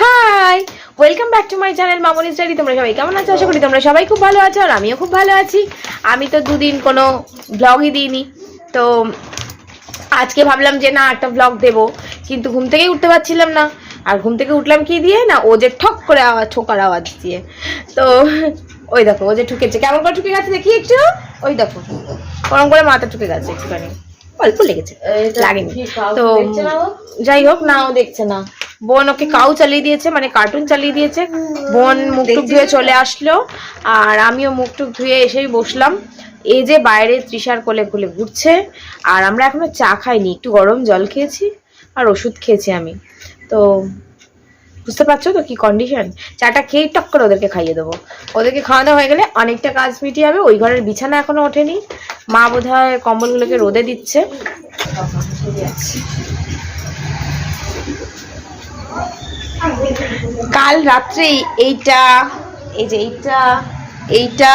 Hi welcome back to my channel Mamoni study তোমরা সবাই কেমন আছো? আশা করি তোমরা সবাই খুব ভালো আছো আর আমিও খুব ভালো আছি। আমি তো দুদিন কোনো ব্লগই দিইনি। তো আজকে ভাবলাম যে না একটা ব্লগ দেবো। কিন্তু ঘুম থেকেই উঠতে পারছিলাম না। আর ঘুম থেকে উঠলাম কি দিয়ে? না ও যে ঠক করে আওয়াজ ঠোকার আওয়াজ দিয়ে। তো ওই দেখো ও যে ঠুকেছে। কেমন করে ঠুকে গেছে দেখি একটু? ওই দেখো ওরম করে মাথা ঠুকে গেছে একটুখানি। অল্প লেগেছে লাগেনি। তো যাই হোক না ও দেখছে না। বোন ওকে কাউ চালিয়ে দিয়েছে মানে কার্টুন চালিয়ে দিয়েছে। বোন মুখ টুক ধুয়ে চলে আসলো আর আমিও মুখ টুক ধুয়ে এসেই বসলাম। এই যে বাইরে তৃষার কোলে কোলে ঘুরছে আর আমরা এখনও চা খাইনি একটু গরম জল খেয়েছি আর ওষুধ খেয়েছি আমি। তো বুঝতে পারছ তো কি কন্ডিশন চাটা খেয়েই টক করে ওদেরকে খাইয়ে দেবো। ওদেরকে খাওয়ানো হয়ে গেলে অনেকটা কাজ মিটিয়ে যাবে ওই ঘরের বিছানা এখনও ওঠেনি। মা বোধহয় কম্বলগুলোকে রোদে দিচ্ছে। কাল রাত্রে এইটা, এই যে এইটা এইটা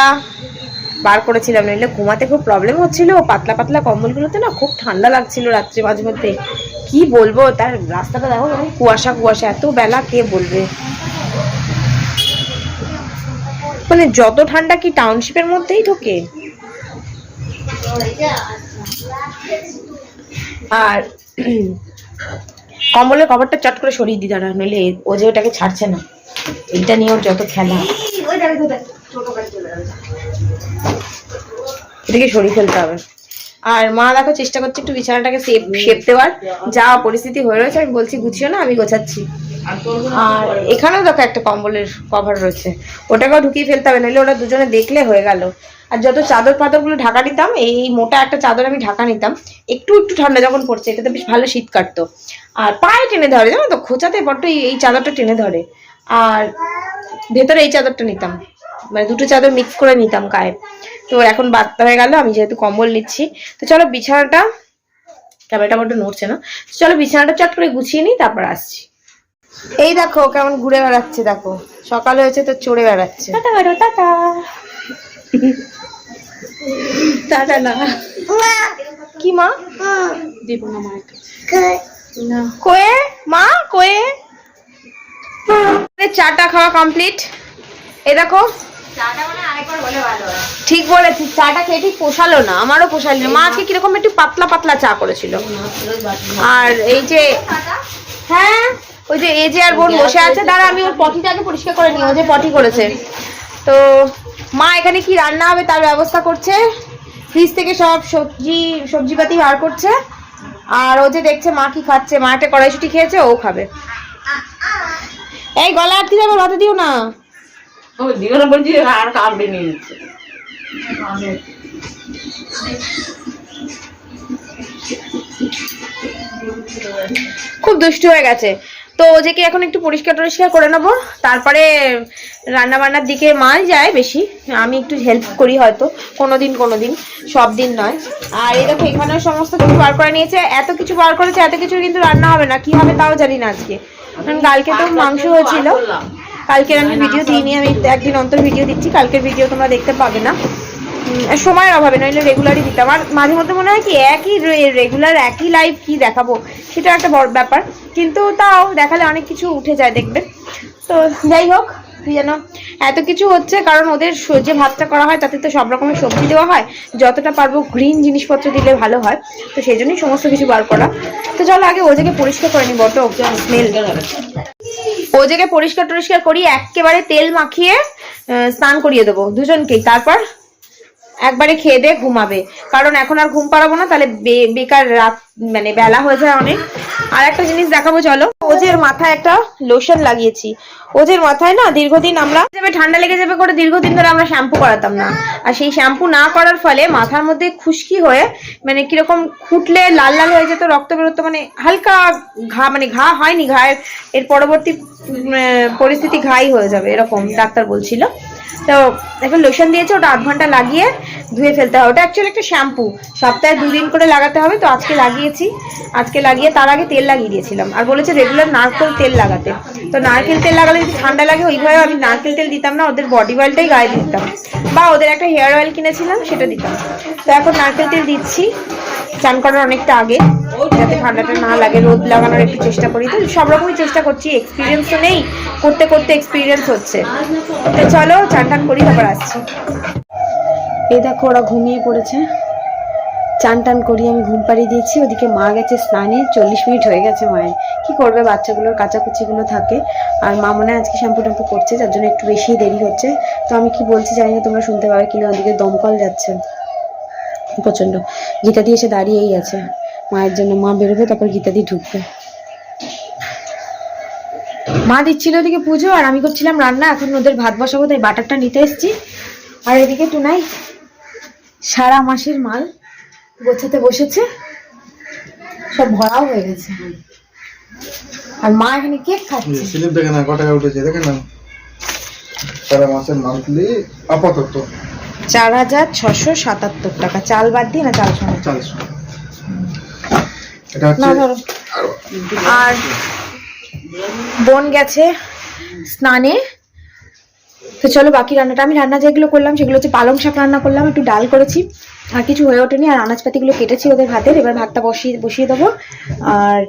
বার করেছিলাম, নইলে ঘুমাতে খুব প্রবলেম হচ্ছিল। পাতলা পাতলা কম্বলগুলোতে না খুব ঠান্ডা লাগছিল রাত্রে মাঝে মধ্যে। কি বলব, তার রাস্তাটা দেখো কুয়াশা কুয়াশা, এত বেলা কে বলবে? মানে যত ঠান্ডা কি টাউনশিপের মধ্যেই ঢোকে? আর কম্বলের কভারটা চট করে সরিয়ে দি দাঁড়া নইলে ও যে ওটাকে ছাড়ছে না। এইটা নিয়ে ওর যত খেলা। এটাকে সরিয়ে ফেলতে হবে। আর মা দেখো চেষ্টা করছে একটু বিছানাটাকে সেপ শেপ দেওয়ার। যা পরিস্থিতি হয়ে রয়েছে আমি বলছি গুছিও না আমি গোছাচ্ছি। আর এখানেও দেখো একটা কম্বলের কভার রয়েছে। ওটাকেও ঢুকিয়ে ফেলতে হবে নাহলে ওটা দুজনে দেখলে হয়ে গেল। আর যত চাদর পাদরগুলো ঢাকা নিতাম এই মোটা একটা চাদর আমি ঢাকা নিতাম একটু একটু ঠান্ডা যখন পড়ছে এটাতে বেশ ভালো শীত কাটতো। আর পায়ে টেনে ধরে জানো তো খোঁচাতে বড্ড এই- এই চাদরটা টেনে ধরে। আর ভেতরে এই চাদরটা নিতাম। মানে দুটো চাদর মিক্স করে নিতাম গায়ে। তো এখন বাদ হয়ে গেল আমি যেহেতু কম্বল নিচ্ছি। তো চলো বিছানাটা ক্যামেরাটা বড্ড নড়ছে না। তো চলো বিছানাটা চট করে গুছিয়ে নিই তারপর আসছি। এই দেখো কেমন ঘুরে বেড়াচ্ছে দেখো। সকাল হয়েছে তো চড়ে বেড়াচ্ছে। Tata tata. টাটা না। কি মা? দিব না মায়ের কয়ে? মা কয়ে? আমাদের চাটা খাওয়া কমপ্লিট এই দেখো। ঠিক বলেছিস চাটা খেয়ে ঠিক পোষালো না আমারও পোষালো না। মা আজকে কীরকম একটু পাতলা পাতলা চা করেছিল। আর এই যে হ্যাঁ ওই যে এই যে আর বোন বসে আছে দাঁড়া আমি ওর পটিটাকে পরিষ্কার করে নিই ও যে পটি করেছে। তো মা এখানে কি রান্না হবে তার ব্যবস্থা করছে? ফ্রিজ থেকে সব সবজি সবজিপাতি বার করছে। আর ও যে দেখছে মা কি খাচ্ছে মা একটা কড়াইশুটি খেয়েছে ও খাবে। এই গলা আটকে যাবে ভাতে দিও না। ও বলছি আর কামড়ে নিয়ে নিচ্ছে খুব দুষ্টু হয়ে গেছে। তো ওদেরকে এখন একটু পরিষ্কার টরিষ্কার করে নেব? তারপরে রান্না বান্নার দিকে মাই যায় বেশি। আমি একটু হেল্প করি হয়তো কোনো দিন কোনো দিন সব দিন নয়। আর এই দেখো এখানেও সমস্ত কিছু বার করে নিয়েছে। এত কিছু বার করেছে এত কিছু কিন্তু রান্না হবে না। কি হবে তাও জানি না আজকে। কারণ কালকে তো মাংস হয়েছিল। কালকের আমি ভিডিও দিইনি আমি একদিন অন্তর ভিডিও দিচ্ছি কালকের ভিডিও তোমরা দেখতে পাবে না। সময়ের অভাবে নইলে রেগুলারই দিতাম আর মাঝে মধ্যে মনে হয় কি একই রেগুলার একই লাইভ কি দেখাবো? সেটা একটা বড় ব্যাপার। কিন্তু তাও দেখালে অনেক কিছু উঠে যায় দেখবে। তো যাই হোক যেন। এত কিছু হচ্ছে কারণ ওদের যে ভাতটা করা হয়, তাতে তো সব রকমের সবজি দেওয়া হয়। যতটা পারব গ্রিন জিনিসপত্র দিলে ভালো হয়। তো সেই জন্যই সমস্ত কিছু বার করা। তো চলো আগে ওদেরকে পরিষ্কার করে নি বটো স্মেল। ওদেরকে পরিষ্কার টরিষ্কার করি একেবারে তেল মাখিয়ে স্নান করিয়ে দেবো দুজনকেই। তারপর একবারে খেয়ে দিয়ে ঘুমাবে। কারণ এখন আর ঘুম পাড়াবো না, তাহলে বেকার রাত মানে বেলা হয়ে যায় অনেক। আর একটা জিনিস দেখাবো, চলো। ওজের মাথায় একটা লোশন লাগিয়েছি। ওজের মাথায় না দীর্ঘদিন আমরা ঠান্ডা লেগে যাবে করে দীর্ঘদিন ধরে আমরা শ্যাম্পু করাতাম না। আর সেই শ্যাম্পু না করার ফলে মাথার মধ্যে খুশকি হয়ে মানে কীরকম খুঁটলে লাল লাল হয়ে যেত, রক্ত বেরোতো মানে হালকা ঘা মানে ঘা হয়নি, ঘায়ের, এর পরবর্তী পরিস্থিতি ঘাই হয়ে যাবে, এরকম ডাক্তার বলছিল। তো এখন লোশন দিয়েছে, ওটা আধ ঘণ্টা লাগিয়ে ধুয়ে ফেলতে হবে। ওটা অ্যাকচুয়ালি একটা শ্যাম্পু সপ্তাহে দুদিন করে লাগাতে হবে, তো আজকে লাগিয়েছি। আজকে লাগিয়ে তার আগে তেল লাগিয়ে দিয়েছিলাম। আর বলেছে রেগুলার নারকেল তেল লাগাতে। তো নারকেল তেল লাগালে যদি ঠান্ডা লাগে ওইভাবে আমি নারকেল তেল দিতাম না, ওদের বডি অয়েলটাই গায়ে দিতাম। বা ওদের একটা হেয়ার অয়েল কিনেছিলাম, সেটা দিতাম। তো এখন নারকেল তেল দিচ্ছি, চান করার অনেকটা আগে, যাতে ঠান্ডাটা না লাগে, রোদ লাগানোর একটু চেষ্টা করি। তো সব রকমই চেষ্টা করছি এক্সপিরিয়েন্স তো নেই। করতে করতে এক্সপিরিয়েন্স হচ্ছে। তো চলো চান টান করি তারপর আসছি। এই দেখো, ওরা ঘুমিয়ে পড়েছে। চান টান করি, আমি ঘুম পাড়িয়ে দিয়েছি। ওদিকে মা গেছে স্নানে, চল্লিশ মিনিট হয়ে গেছে মায়ের। কি করবে, বাচ্চাগুলোর কাচাকুচিগুলো থাকে। আর মা মনে আজকে শ্যাম্পু ট্যাম্পু করছে, যার জন্য একটু বেশি দেরি হচ্ছে। তো আমি কি বলছি জানি না, তোমরা শুনতে পাবে কিনা, ওদিকে দমকল যাচ্ছে। প্রচণ্ড গীতাদি এসে দাঁড়িয়েই আছে। মায়ের জন্য মা বেরোবে, তারপর গীতাদি ঢুকবে। মা দিচ্ছিল ওদিকে পুজো আর আমি করছিলাম রান্না। এখন ওদের ভাত বসাবো তাই বাটারটা নিতে এসেছি। আর এদিকে টুনাই সারা মাসের মাল গোছাতে বসেছে। সব ভরাও হয়ে গেছে। আর মা এখানে কেক খাচ্ছে। স্লিপ দেখে না টাকা উঠেছে দেখে না? সারা মাসের মান্থলি আপাতত। চার হাজার ছশো সাতাত্তর টাকা। চাল বাদ দিয়ে না চাল সমেত? চারশো এটা না ধরো। আর বোন গেছে স্নানে। তো চলো বাকি রান্নাটা, আমি রান্না যেগুলো করলাম সেগুলো হচ্ছে পালং শাক রান্না করলাম, একটু ডাল করেছি, আর কিছু হয়ে ওঠেনি, আর আনাজপাতিগুলো কেটেছি ওদের ভাতের, এবার ভাতটা বসিয়ে বসিয়ে দেবো। আর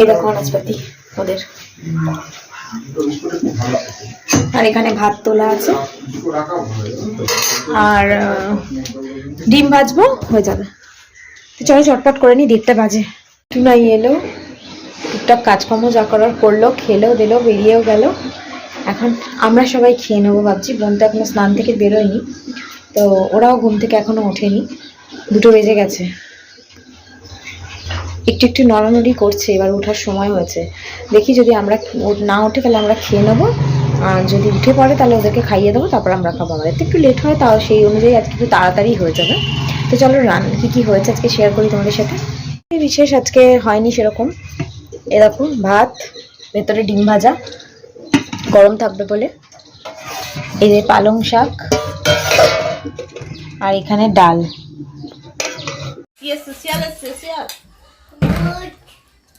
এই দেখো আনাজপাতি ওদের। আর এখানে ভাত তোলা আছে। আর ডিম ভাজবো, হয়ে যাবে। তো চলো চটপট করে নি দেড়টা বাজে। টুনাই এলো। টুকটাক কাজকর্ম যা করার করল, খেলো, দিলো, বেরিয়েও গেল। এখন আমরা সবাই খেয়ে নেব ভাবছি। বোন তো এখনও স্নান থেকে বেরোয়নি। তো ওরাও ঘুম থেকে এখনও ওঠেনি। দুটো বেজে গেছে। একটু একটু নড়ানড়ি করছে, এবার ওঠার সময় হয়েছে। দেখি যদি আমরা না ওঠে তাহলে আমরা খেয়ে নেব। আর যদি উঠে পড়ে তাহলে ওদেরকে খাইয়ে দেবো, তারপর আমরা খাব আমাদের তো একটু লেট হয়, তাও সেই অনুযায়ী আজকে একটু তাড়াতাড়ি হয়ে যাবে। তো চলো রান, কী কী হয়েছে আজকে শেয়ার করি তোমাদের সাথে? বিশেষ আজকে হয়নি সেরকম। এরকম ভাত ভেতরে ডিম ভাজা গরম থাকবে বলে। এই যে পালং শাক আর এখানে ডাল।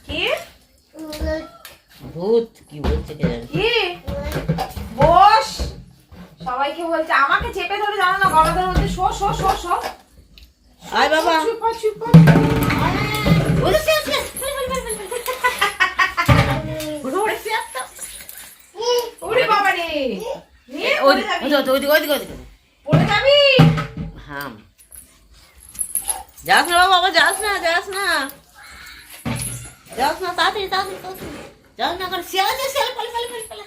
কি? ভূত কি বলছে কে বস! সবাইকে বলছে আমাকে চেপে ধরে জানো না গলাদের মধ্যে শো শো শো শো। আয় বাবা। চুপ চুপ। যাস না বাবা যাস না যাস না যাস না তাড়াতাড়ি তাড়াতাড়ি। যাস না করে শিয়াল আছে শিয়াল পালে পালে পালে পালে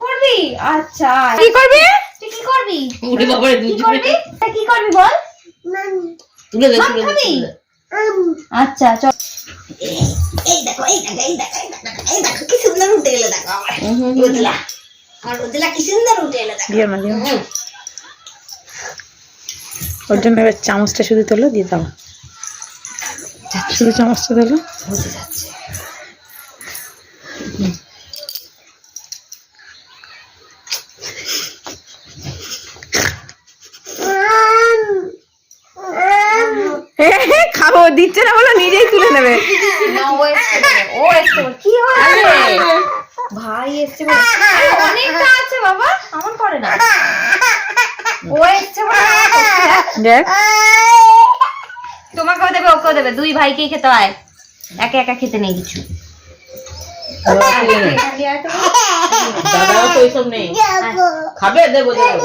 করবি আচ্ছা কি করবি তুই কি করবি উড়ে বাবা রে তা কি করবি বল তুলে দে? তুলে দে আচ্ছা চল। এই দেখো এই দেখো এই দেখো এই দেখো এই দেখো কি সুন্দর উঠে গেলে দেখো আমার। রোদলা আমার রোদলা কি সুন্দর উঠে এলো দেখো। দিও না দিও ওর জন্য এবার চামচটা শুধু তোলো দিয়ে দাও। শুধু চামচটা তোলো। যাচ্ছে। খাব দিচ্ছে না বলো নিজেই তুলে নেবে। ও। কি ভাই এসছে। অনেকটা আছে বাবা এমন করে না। ও এসছে? দেখ। তোমাকেও দেবে ওকেও দেবে। দুই ভাইকেই খেতে হয়। একা একা খেতে নেই কিছু। দাদাও তো এইসব নেই। খাবে? দেবো দেবো।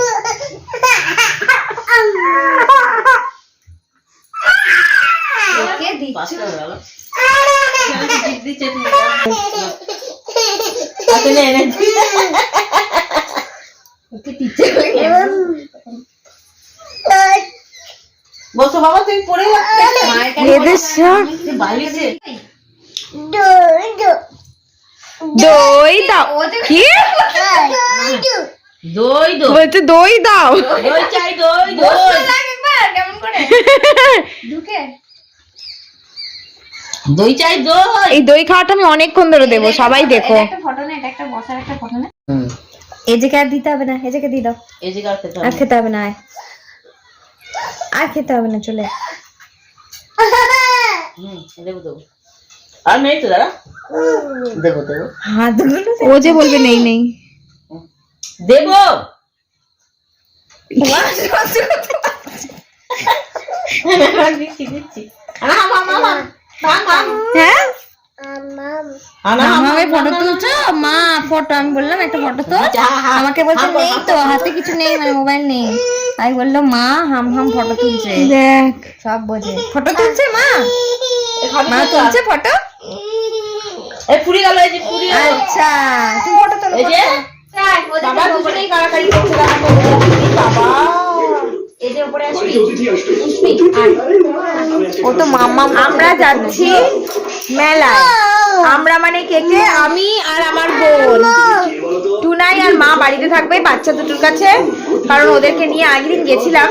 ওকে দিচ্ছ। বসো বাবা তুমি পড়ে দই দাও। কি? দই দই বলছে দই দাও। দই চাই দই দই লাগ একবার কেমন করে ঢুকে দই চাই দই! এই দই খাওয়াটা আমি অনেকক্ষণ ধরে দেবো সবাই দেখো। একটা ফটো না এটা একটা বসার একটা ফটো না এজেকে আর দিতে হবে না এজেকে দিয়ে দাও। আর খেতে হবে। না আর খেতে হবে না চলে হুম দেবো দেবো। আর নেই তো দাদা দেখো দেখো হাতগুলো ও যে বলবে নেই নেই। দেবো! ফটো তুলছো মা ফটো আমি বললাম একটা ফটো তো আমাকে বলছে নেই তো হাতে কিছু নেই মানে মোবাইল নেই। আমি বলল মা হাম হাম ফটো তুলছে। দেখ। সব বোঝে। ফটো তুলছে মা? মা তুলছে ফটো? এই পুরি গেল এই যে পুরি আচ্ছা তুমি ফটো তোলো এই যে? বাবা দুজনেই করছে। উপরে আসবি। ও তো মাম্মা আমরা যাচ্ছি মেলা আমরা মানে কেটে আমি আর আমার বোন। টুনাই আর মা বাড়িতে থাকবে বাচ্চা দুটোর কাছে। কারণ ওদেরকে নিয়ে আগের দিন গেছিলাম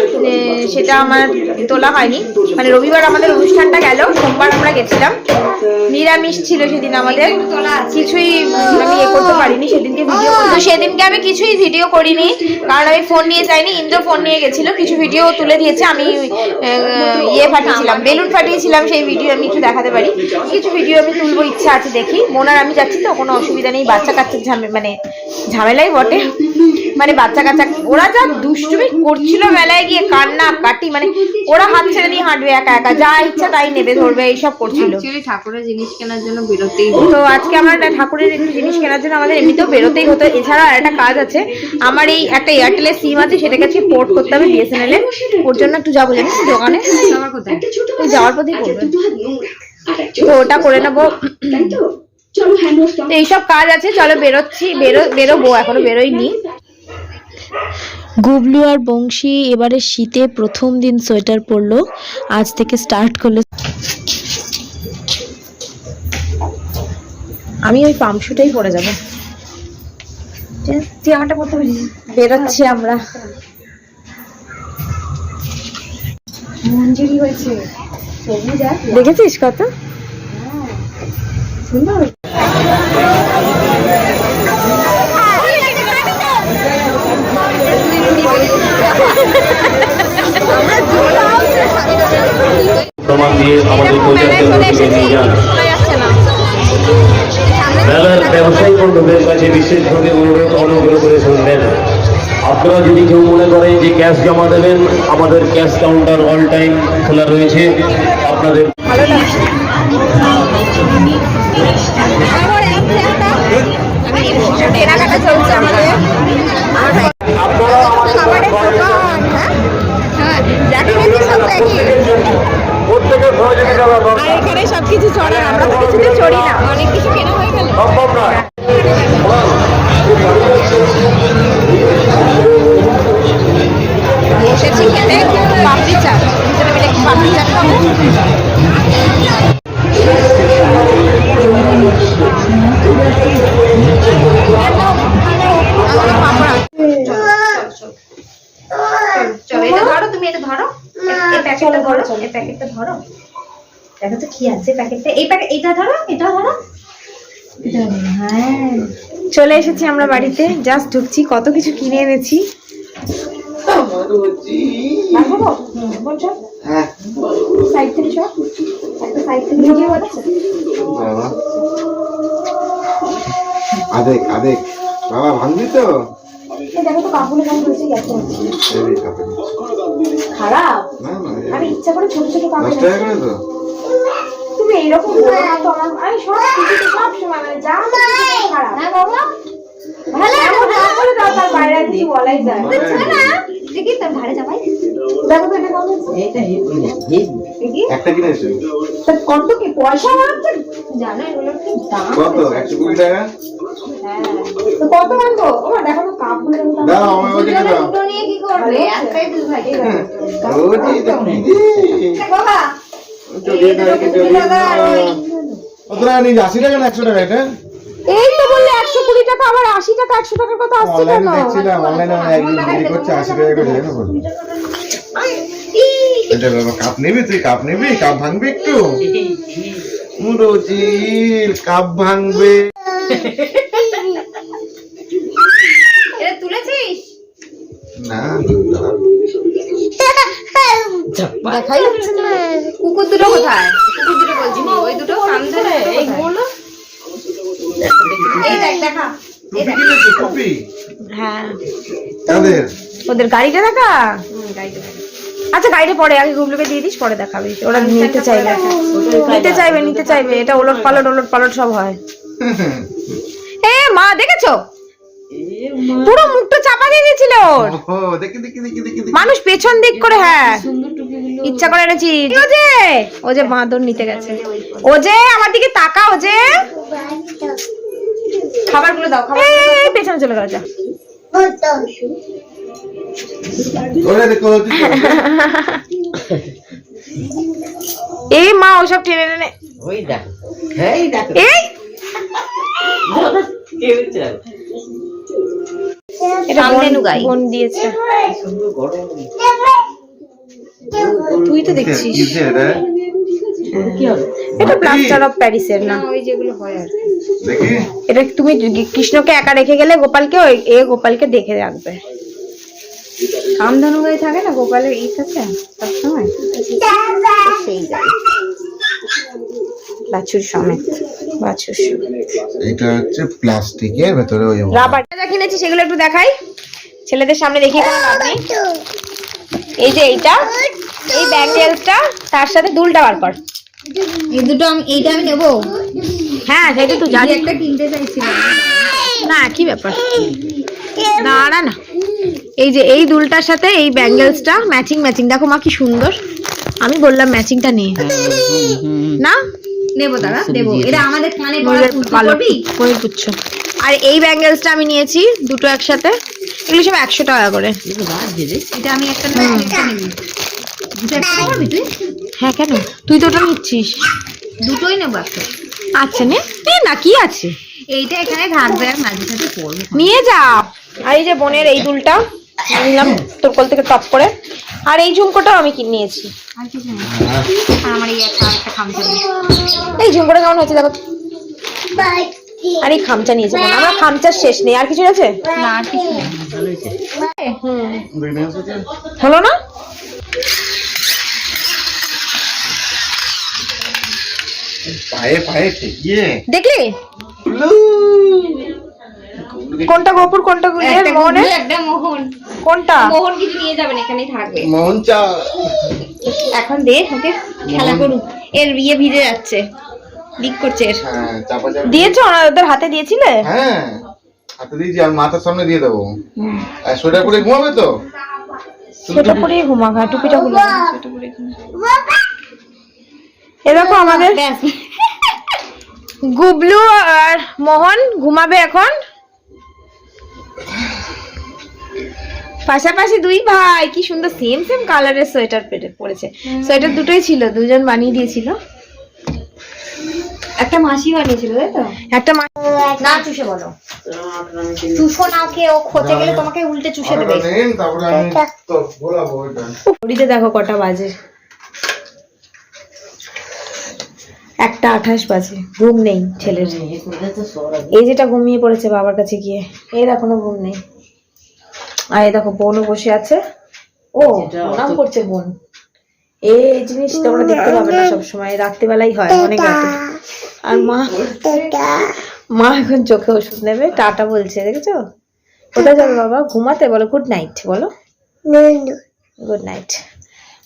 সেটা আমার তোলা হয়নি। মানে রবিবার আমাদের অনুষ্ঠানটা গেল সোমবার আমরা গেছিলাম। নিরামিষ ছিল সেদিন আমাদের। কিছুই আমি ইয়ে করতে পারিনি সেদিনকে ভিডিও সেদিনকে আমি কিছুই ভিডিও করিনি কারণ আমি ফোন নিয়ে যাইনি ইন্দ্র ফোন নিয়ে গেছিল কিছু ভিডিও তুলে দিয়েছে আমি ইয়ে ফাটিয়েছিলাম বেলুন ফাটিয়েছিলাম সেই ভিডিও আমি একটু দেখাতে পারি। কিছু ভিডিও আমি তুলবো ইচ্ছা আছে দেখি। মোনার আমি যাচ্ছি তো কোনো অসুবিধা নেই বাচ্চা কাচ্চার ঝামে মানে ঝামেলাই বটে। মানে বাচ্চা কাচ্চা ওরা যা দুষ্টুমি করছিল মেলায় গিয়ে কান্না কাটি মানে ওরা হাত ছেড়ে দিয়ে হাঁটবে একা একা যা ইচ্ছা তাই নেবে ধরবে এইসব করছিল। ঠাকুরের জিনিস কেনার জন্য বেরোতেই তো আজকে আমার একটা ঠাকুরের একটু জিনিস কেনার জন্য আমাদের এমনিতেও বেরোতেই হতো। এছাড়া আর একটা কাজ আছে আমার এই একটা এয়ারটেলের সিম আছে সেটাকে আজকে পোর্ট করতে হবে বিএসএনএল এ। ওর জন্য একটু যাব জানিস দোকানে? কোথায়? যাওয়ার পথেই করবে। তো ওটা করে নেব। তো এইসব কাজ আছে চলো বেরোচ্ছি বেরো বেরোবো এখনও বেরোইনি। গুবলু আর বংশী এবারে শীতে প্রথম দিন সোয়েটার পরলো। আজ থেকে স্টার্ট করল। আমি ওই পাম্পশুটাই পরে যাব। তুই আমারটা করতে পারিস? বেরোচ্ছি আমরা। মঞ্জুরি হয়েছে। দেখেছিস কত? প্রমাণ ব্যবসায়ী বন্ধুদের কাছে বিশেষভাবে অনুরোধ অনুগ্রহ করে শুনবেন। আপনারা যদি কেউ মনে করেন যে ক্যাশ জমা দেবেন আমাদের ক্যাশ কাউন্টার অল টাইম খোলা রয়েছে। আপনাদের আপনারা আমাদের আর এখানে সবকিছু চড়ার, আমরা তো কিছুতে চড়ি না, অনেক কিছু কেনা হয়ে গেল। এসেছি খেতে পাপড়ি চাট দুজনে মিলে পাপড়ি চাট খাব। চলো, এটা ধরো, তুমি এটা ধরো। এই প্যাকেটটা ধরো। এই প্যাকেটটা ধরো। দেখো তো কি আছে প্যাকেটটা এই প্যাকেট এটা ধরো। এটা ধরো হ্যাঁ। চলে এসেছি আমরা বাড়িতে। জাস্ট ঢুকছি কত কিছু কিনে এনেছি। হ্যাঁ। সাইড থেকে সব একটা সাইড থেকে ভিডিও বাবা। আদেক আদেক। বাবা ভাঙবি তো? দেখো তো কাপড়ে কেমন হয়েছে। খারাপ? না না আমি ইচ্ছা করে ছোট ছোট হয়ে তো। তুমি এরকম করো না তো আমার আমি সব কিছুতে সব সময় মানে যা খারাপ। হ্যাঁ বাবা। ভালো এমন না করে দাও তার বাইরে কিছু বলাই যায় না। দেখি তোর তো এটা একটা তা কত কি? পয়সা মারছে জানো এগুলো কি দাম কত? টাকা? তো কত আনব? ও দেখো দাও দাও। দুটো নিয়ে কি করবে? একটাই দুই ভাই। আশি টাকা না একশো টাকা এটা? এই তো বললে একশো কুড়ি টাকা আবার আশি টাকা একশো টাকার কথা আসছে কেন? দেখছিলাম অনলাইনে একদিন বিক্রি করছে আশি টাকা করে জানো বলো। এটা বাবা কাপ নিবি তুই কাপ নিবি কাপ ভাঙবি একটু। ব্রজিল কাপ ভাঙবে। তুলেছিস? না। দেখাই যাচ্ছে না। কুকুর দুটো কোথায়? কুকুর দুটো বলছি ওই দুটো সামনে এইগুলো এই দেখ দেখা। টুপি কিনেছো টুপি হ্যাঁ। ওদের গাড়িটা দেখা? আচ্ছা গাড়িটা পরে আগে গুগলকে দিয়ে দিস পরে দেখাবি। ওরা নিতে চাইবে। নিতে চাইবে নিতে চাইবে। এটা ওলট পালট ওলট পালট সব হয়। এ মা দেখেছ? পুরো মুখটা চাপা দিয়ে দিয়েছিল ওর। ও দেখি দেখি দেখি দেখি দেখি। মানুষ পেছন দিক করে হ্যাঁ। ইচ্ছা করে এনেছি। ও যে? ও যে বাঁদর নিতে গেছে। ও যে আমার দিকে তাকা ও যে। খাবারগুলো দাও খাবার। পেছনে চলে গেল যা। এই মা ওসব টেনে টেনে। ওই দেখো এই দেখো। এই? এটা বোন- দিয়েছে। তুই তো দেখছিস। এটা? কি হবে? এটা প্লাস্টার অফ প্যারিসের না? ওই যেগুলো হয় আর এটা তুমি কৃষ্ণকে একা রেখে গেলে গোপালকে ওই এ গোপালকে দেখে রাখবে। কামধনু গায়ে থাকে না গোপালের ই থাকে সবসময়। সেই গায়ে বাছুর সমেত। এটা হচ্ছে প্লাস্টিকের ভেতরে ওই রাবার যা কিনেছি সেগুলো একটু দেখাই। ছেলেদের সামনে দেখিয়ে কোনো লাভ নেই। এই যে এইটা এই ব্যাঙ্গেলসটা তার সাথে দুলটা বার কর। এই দুটো আমি এইটা আমি নেব? হ্যাঁ সেটা তো জানি একটা কিনতে চাইছিলাম। না কি ব্যাপার? দাঁড়া না। এই যে এই দুলটার সাথে এই ব্যাঙ্গেলসটা ম্যাচিং ম্যাচিং। দেখো মা কি সুন্দর। আমি বললাম ম্যাচিংটা নিয়ে। না? নেব দাদা দেবো। এটা আমাদের কানে পড়া করবি? পুচ্ছ আর এই ব্যাঙ্গেলসটা আমি নিয়েছি দুটো একসাথে। এগুলো সব একশো টাকা করে। এটা আমি একটা তুই? হ্যাঁ কেন? তুই তো ওটা নিচ্ছিস। দুটোই নেব একটা। আচ্ছা নে। এ না কি আছে? এইটা এখানে থাকবে আর মাঝে সাথে পড়ব নিয়ে যা। আর এই যে বোনের এই দুলটা। নিলাম তোর কোল থেকে টপ করে। আর এই ঝুমকোটাও আমি কিনে নিয়েছি। এই একটা একটা খামচা নেই। এই ঝুমকোটা কেমন হয়েছে দেখো? আর এই খামচা নিয়েছে আমার খামচার শেষ নেই। আর কিছু আছে হলো না? দেখলি? কোনটা গোপুর কোনটা ইয়ে একটা মোহনের? একটা মোহন। কোনটা? মোহন কিছু নিয়ে যাবেন এখানেই থাকবে। মোহন চা এখন দে ওকে খেলা করুক। এর বিয়ে ভিজে যাচ্ছে লিক করছে এর। হ্যাঁ দিয়েছ? ওদের হাতে দিয়েছিলে? হ্যাঁ হাতে দিয়েছি আর মাথার সামনে দিয়ে দেবো। আর সোয়েটার পরে ঘুমাবে তো? সেটা পরে ঘুমা খা টুপিটা খুলে দে, সেটা পরে ঘুমা। এ দেখো আমাদের গুবলু আর মোহন ঘুমাবে এখন। পাশাপাশি দুই ভাই কি সুন্দর সেম সেম কালারের সোয়েটার পেরে পরেছে। সোয়েটার দুটোই ছিল দুজন বানিয়ে দিয়েছিল। একটা মাসি বানিয়েছিল তাই তো? একটা মাসি না চুষে বলো। চুষো না ওকে ও গেলে তোমাকে উল্টে চুষে দেবে। আরেকটা তারপরে আমি তো বলাবো ওইটা। দেখো কটা বাজে। একটা আঠাশ বাজে ঘুম নেই ছেলের। এই যেটা ঘুমিয়ে পড়েছে বাবার কাছে গিয়ে এর এখনও ঘুম নেই। আর এই দেখো বোনও বসে আছে। ও প্রণাম করছে বোন। এই জিনিস তোমরা দেখতে পাবে না সবসময় রাত্রিবেলাই হয় অনেক রাতে আর মা মা এখন চোখে ওষুধ নেবে টাটা বলছে দেখেছ? কোথায় যাবে বাবা? ঘুমাতে বলো গুড নাইট বলো। গুড নাইট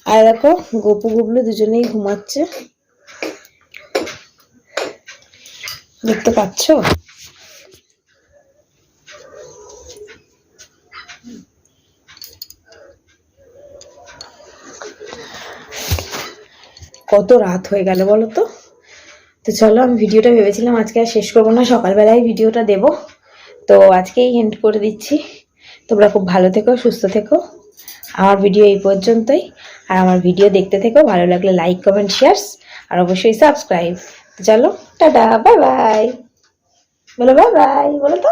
আর দেখো গপু গুবলু দুজনেই ঘুমাচ্ছে। দেখতে পাচ্ছ? কত রাত হয়ে গেল বলো তো? তো চলো, আমি ভিডিওটা ভেবেছিলাম আজকে আর শেষ করব না, সকালবেলায় ভিডিওটা দেব। তো আজকেই এন্ড করে দিচ্ছি। তোমরা খুব ভালো থেকো, সুস্থ থেকো। আমার ভিডিও এই পর্যন্তই। আর আমার ভিডিও দেখতে থেকো, ভালো লাগলে লাইক কমেন্ট শেয়ার আর অবশ্যই সাবস্ক্রাইব চলো টাটা বাই বাই। বলো বাই বাই বলো তো।